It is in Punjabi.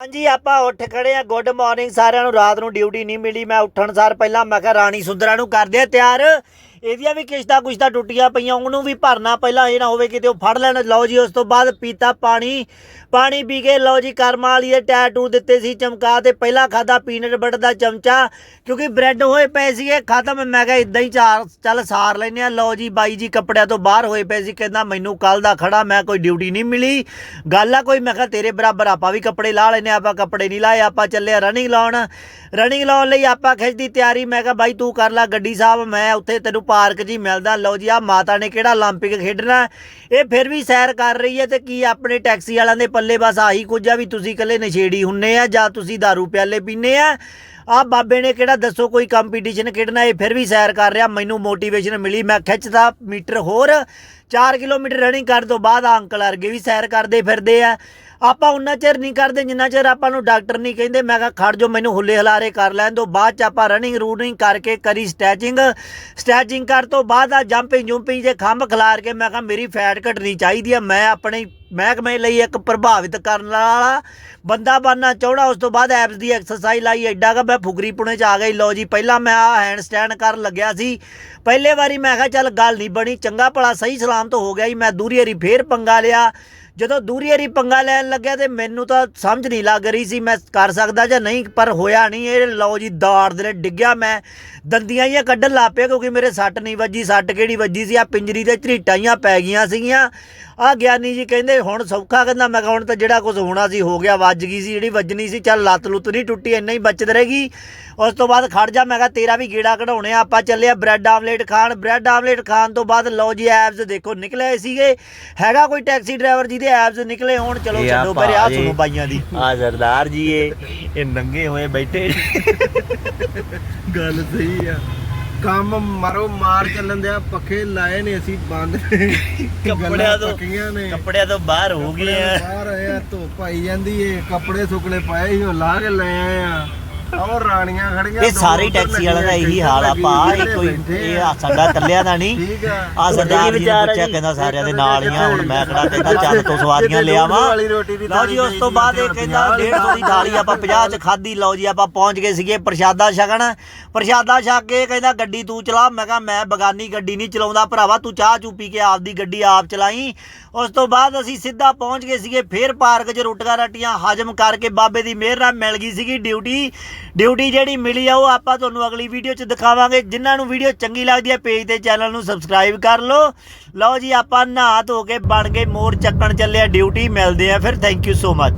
ਹਾਂਜੀ, ਆਪਾਂ ਉੱਠ ਖੜੇ ਆ ਗੁੱਡ ਮਾਰਨਿੰਗ ਸਾਰਿਆਂ ਨੂੰ। ਰਾਤ ਨੂੰ ਡਿਊਟੀ ਨਹੀਂ ਮਿਲੀ। ਮੈਂ ਉੱਠਣ ਸਾਰ ਪਹਿਲਾਂ ਮੈਂ ਕਿਹਾ ਰਾਣੀ ਸੁੰਦਰਾ ਨੂੰ ਕਰਦੇ ਆ ਤਿਆਰ। ਇਹਦੀਆਂ ਵੀ ਕਿਸ਼ਤਾਂ ਕੁਸ਼ਤਾਂ ਟੁੱਟੀਆਂ ਪਈਆਂ, ਉਹਨੂੰ ਵੀ ਭਰਨਾ ਪਹਿਲਾਂ ਇਹ ਨਾ ਹੋਵੇ ਕਿਤੇ ਉਹ ਫੜ ਲੈਣ। ਲਓ ਜੀ, ਉਸ ਤੋਂ ਬਾਅਦ ਪੀਤਾ ਪਾਣੀ। ਪਾਣੀ ਪੀ ਕੇ ਲਓ ਜੀ, ਕਰਮਾਂ ਵਾਲੀ ਦੇ ਟੈਟੂ ਦਿੱਤੇ ਸੀ ਚਮਕਾ ਤੇ ਪਹਿਲਾਂ ਖਾਦਾ ਪੀਨਟ ਬਟਰ ਦਾ ਚਮਚਾ, ਕਿਉਂਕਿ ਬ੍ਰੈਡ ਹੋਏ ਪਏ ਸੀਗੇ ਖਤਮ। ਮੈਂ ਕਿਹਾ ਇਦਾਂ ਹੀ ਚਾਰ, ਚੱਲ ਸਾਰ ਲੈਨੇ ਆ ਲਓ ਜੀ, ਬਾਈ ਜੀ ਕੱਪੜਿਆਂ ਤੋਂ ਬਾਹਰ ਹੋਏ ਪਏ ਸੀ, ਕਹਿੰਦਾ ਮੈਨੂੰ ਕੱਲ ਦਾ ਖੜਾ, ਮੈਂ ਕੋਈ ਡਿਊਟੀ ਨਹੀਂ ਮਿਲੀ। ਗੱਲ ਆ ਕੋਈ, ਮੈਂ ਕਿਹਾ ਤੇਰੇ ਬਰਾਬਰ ਆਪਾਂ ਵੀ ਕੱਪੜੇ ਲਾ ਲੈਨੇ ਆਪਾਂ ਕੱਪੜੇ ਨਹੀਂ ਲਾਏ, ਆਪਾਂ ਚੱਲੇ ਰਨਿੰਗ ਲਾਉਣ। ਰਨਿੰਗ ਲਾਉਣ ਲਈ ਆਪਾਂ ਖਿੱਚਦੀ ਤਿਆਰੀ, ਮੈਂ ਕਿਹਾ ਬਾਈ ਤੂੰ ਕਰ ਲੈ ਗੱਡੀ ਸਾਹਿਬ ਮੈਂ ਉੱਥੇ ਤੈਨੂੰ ਪਾਰਕ 'ਚ ਹੀ ਮਿਲਦਾ ਲਓ ਜੀ ਆ ਮਾਤਾ ਨੇ ਕਿਹੜਾ 올림픽 ਖੇਡਣਾ ਇਹ ਫਿਰ ਵੀ ਸੈਰ ਕਰ ਰਹੀ ਹੈ ਤੇ ਕੀ ਆਪਣੇ ਟੈਕਸੀ ਵਾਲਿਆਂ ਦੇ ਪੱਲੇ ਬਸ ਆਹੀ ਕੁਝ ਆ ਵੀ ਤੁਸੀਂ ਇਕੱਲੇ ਨਸ਼ੇੜੀ ਹੁੰਨੇ ਆ ਜਾਂ ਤੁਸੀਂ दारू ਪਿਆਲੇ ਪੀਨੇ ਆ ਆ ਬਾਬੇ ਨੇ ਕਿਹੜਾ ਦੱਸੋ ਕੋਈ ਕੰਪੀਟੀਸ਼ਨ ਖੇਡਣਾ ਇਹ ਫਿਰ ਵੀ ਸੈਰ ਕਰ ਰਿਹਾ ਮੈਨੂੰ ਮੋਟੀਵੇਸ਼ਨ ਮਿਲੀ ਮੈਂ ਖਿੱਚਦਾ ਮੀਟਰ ਹੋਰ 4 ਕਿਲੋਮੀਟਰ ਰਨਿੰਗ ਕਰਨ ਤੋਂ ਬਾਅਦ ਆਹ ਅੰਕਲ ਵਰਗੇ ਵੀ ਸੈਰ ਕਰਦੇ ਫਿਰਦੇ ਆ ਆਪਾਂ ਉਨਾ ਚਿਰ ਨਹੀਂ ਕਰਦੇ, ਜਿੰਨਾ ਚਿਰ ਆਪਾਂ ਨੂੰ ਡਾਕਟਰ ਨਹੀਂ ਕਹਿੰਦੇ, ਮੈਂ ਕਿਹਾ ਖੜ ਜੋ ਮੈਨੂੰ ਹੁੱਲੇ ਹਲਾਰੇ ਕਰ ਲੈਣ ਦੋ ਬਾਅਦ ਚ ਆਪਾਂ ਰਨਿੰਗ ਰੂਨਿੰਗ ਕਰਕੇ ਕਰੀ ਸਟੈਚਿੰਗ ਸਟੈਚਿੰਗ ਕਰ ਤੋਂ ਬਾਅਦ ਆ ਜੰਪਿੰਗ ਜੁੰਪਿੰਗ ਜੇ ਖੰਭ ਖਿਲਾਰ ਕੇ, ਮੈਂ ਕਿਹਾ ਮੇਰੀ ਫੈਟ ਘਟਣੀ ਚਾਹੀਦੀ ਆ, ਮੈਂ ਆਪਣੇ ਮਹਿਕਮੇ ਲਈ ਇੱਕ ਪ੍ਰਭਾਵਿਤ ਕਰਨ ਵਾਲਾ ਬੰਦਾ ਬਣਨਾ ਚਾਹਣਾ ਉਸ ਤੋਂ ਬਾਅਦ ਐਪਸ ਦੀ ਐਕਸਰਸਾਈਜ਼ ਲਾਈ ਐਡਾ ਕਿ ਮੈਂ ਫੁਗਰੀ ਪੁਣੇ ਚ ਆ ਗਈ। ਲਓ ਜੀ, ਪਹਿਲਾਂ ਮੈਂ ਆ ਹੈਂਡ ਸਟੈਂਡ ਕਰਨ ਲੱਗਿਆ ਸੀ। ਪਹਿਲੇ ਵਾਰੀ ਮੈਂ ਕਿਹਾ ਚੱਲ ਗੱਲ ਨਹੀਂ ਬਣੀ, ਚੰਗਾ ਭਲਾ ਸਹੀ ਸਲਾਮਤ ਹੋ ਗਿਆ ਜੀ, ਮੈਂ ਦੂਰੀ ਹਰੀ ਫੇਰ ਪੰਗਾ ਲਿਆ। ਜਦੋਂ ਦੂਰੀ ਹਰੀ ਪੰਗਾ ਲੈਣ ਲੱਗਿਆ ਤੇ ਮੈਨੂੰ ਤਾਂ ਸਮਝ ਨਹੀਂ ਲੱਗ ਰਹੀ ਸੀ ਮੈਂ ਕਰ ਸਕਦਾ ਜਾਂ ਨਹੀਂ, ਪਰ ਹੋਇਆ ਨਹੀਂ। ਇਹ ਲਓ ਜੀ, ਦਾੜ ਦੇ ਡਿੱਗਿਆ ਮੈਂ। ਦੰਦੀਆਂ ਹੀ ਕੱਢਣ ਲੱਗ ਪਿਆ ਕਿਉਂਕਿ ਮੇਰੇ ਸੱਟ ਨਹੀਂ ਵੱਜੀ, ਸੱਟ ਕਿਹੜੀ ਵੱਜੀ ਸੀ? ਆ ਪਿੰਜਰੀ ਤੇ ਝਰੀਟਾਂ ਹੀ ਪੈ ਗਈਆਂ ਸੀਗੀਆਂ। ਆ ਗਿਆਨੀ ਜੀ ਕਹਿੰਦੇ ਹੁਣ ਸੌਖਾ ਕਹਿੰਦਾ। ਮੈਂ ਕਿਹਾ ਹੁਣ ਤਾਂ ਜਿਹੜਾ ਕੁਝ ਹੋਣਾ ਸੀ ਹੋ ਗਿਆ ਵੱਜ ਗਈ ਸੀ ਜਿਹੜੀ ਵੱਜਣੀ ਸੀ ਚੱਲ ਲੱਤ ਲੁੱਤ ਨਹੀਂ ਟੁੱਟੀ ਇੰਨਾ ਹੀ ਬਚਤ ਰਹੇਗੀ ਉਸ ਤੋਂ ਬਾਅਦ ਖੜ ਜਾ। ਮੈਂ ਕਿਹਾ ਤੇਰਾ ਵੀ ਗੇੜਾ ਕਢਾਉਣੇ ਆ ਆਪਾਂ ਚੱਲੇ ਆ ਬ੍ਰੈਡ ਆਮਲੇਟ ਖਾਣ। ਬ੍ਰੈਡ ਆਮਲੇਟ ਖਾਣ ਤੋਂ ਬਾਅਦ ਲਓ ਜੀ ਐਬਸ ਦੇਖੋ ਨਿਕਲੇ ਸੀਗੇ। ਹੈਗਾ ਕੋਈ ਟੈਕਸੀ ਡਰਾਈਵਰ ਜਿਹਦੇ ਐਬਸ ਨਿਕਲੇ ਹੋਣ? ਚਲੋ ਛੱਡੋ ਪਰੇ ਆ। ਸੁਣੋ ਬਾਈਆਂ ਦੀ। ਆ ਸਰਦਾਰ ਜੀ ਇਹ। ਇਹ ਨੰਗੇ ਹੋਏ ਬੈਠੇ। ਗੱਲ ਸਹੀ ਆ। ਕੰਮ ਮਾਰੋ ਮਾਰ ਚੱਲਣ ਦਿਆ ਪੱਖੇ ਲਾਏ ਨੇ ਅਸੀਂ ਬੰਦ ਕੱਪੜਿਆਂ ਤੋਂ ਪੱਕੀਆਂ ਨੇ। ਕੱਪੜਿਆਂ ਤੋਂ ਬਾਹਰ ਹੋ ਗਏ ਆ ਬਾਹਰ ਆਏ ਆ ਧੁੱਪ ਆਈ ਜਾਂਦੀ ਏ ਕੱਪੜੇ ਸੁੱਕਣੇ ਪਾਏ ਸੀ ਉਹ ਲਾ ਕੇ ਲੈ ਆਏ ਆ। ਉਹ ਰਾਣੀਆਂ ਖੜੀਆਂ ਇਹ ਸਾਰੇ ਟੈਕਸੀ ਵਾਲਿਆਂ ਦਾ ਇਹੀ ਹਾਲ ਆ ਪਾ ਇਹ ਕੋਈ ਇਹ ਆ। ਸਾਡਾ ਕੱਲਿਆਂ ਦਾ ਨਹੀਂ। ਆ। ਸਰਦਾਰ ਜੀ ਨੇ ਪੁੱਛਿਆ ਕਹਿੰਦਾ ਸਾਰਿਆਂ ਦੇ ਨਾਲ ਹੀ ਆ ਹੁਣ ਮੈਂ ਕਿਹੜਾ ਕਹਿੰਦਾ ਚੱਲ ਤੋਂ ਸਵਾਰੀਆਂ ਲਿਆਵਾਂ ਲਓ ਜੀ ਉਸ ਤੋਂ ਬਾਅਦ ਇਹ ਕਹਿੰਦਾ 150 ਦੀ ਥਾਲੀ ਆਪਾਂ 50 ਚ ਖਾਧੀ ਲਓ ਜੀ ਆਪਾਂ ਪਹੁੰਚ ਗਏ ਸੀਗੇ ਪ੍ਰਸ਼ਾਦਾ ਛਕਣ। ਪ੍ਰਸ਼ਾਦਾ ਛਕ ਕੇ ਕਹਿੰਦਾ ਗੱਡੀ ਤੂੰ ਚਲਾ। ਮੈਂ ਕਿਹਾ ਮੈਂ ਬਗਾਨੀ ਗੱਡੀ ਨਹੀਂ ਚਲਾਉਂਦਾ ਭਰਾਵਾ ਤੂੰ ਚਾਹ ਚੂ ਪੀ ਕੇ ਆਪਦੀ ਗੱਡੀ ਆਪ ਚਲਾਈ। ਉਸ ਤੋਂ ਬਾਅਦ ਅਸੀਂ ਸਿੱਧਾ ਪਹੁੰਚ ਗਏ ਸੀਗੇ ਫੇਰ ਪਾਰਕ 'ਚ ਰੋਟੀਆਂ ਰਾਟੀਆਂ ਹਜਮ ਕਰਕੇ ਬਾਬੇ ਦੀ ਮਿਹਰ ਨਾਲ ਮਿਲ ਗਈ ਸੀਗੀ ਡਿਊਟੀ। ਡਿਊਟੀ ਜਿਹੜੀ ਮਿਲੀ ਆ, ਉਹ ਆਪਾਂ ਤੁਹਾਨੂੰ ਅਗਲੀ ਵੀਡੀਓ 'ਚ ਦਿਖਾਵਾਂਗੇ। ਜਿਨ੍ਹਾਂ ਨੂੰ ਵੀਡੀਓ ਚੰਗੀ ਲੱਗਦੀ ਹੈ ਪੇਜ ਤੇ ਚੈਨਲ ਨੂੰ ਸਬਸਕ੍ਰਾਈਬ ਕਰ ਲਓ। ਲਓ ਜੀ, ਆਪਾਂ ਨਹਾ ਧੋ ਕੇ ਬਣ ਗਏ ਮੋਰ ਚੱਕਣ ਚੱਲੇ ਆ, ਡਿਊਟੀ ਮਿਲਦੇ ਆ ਫਿਰ। Thank you so much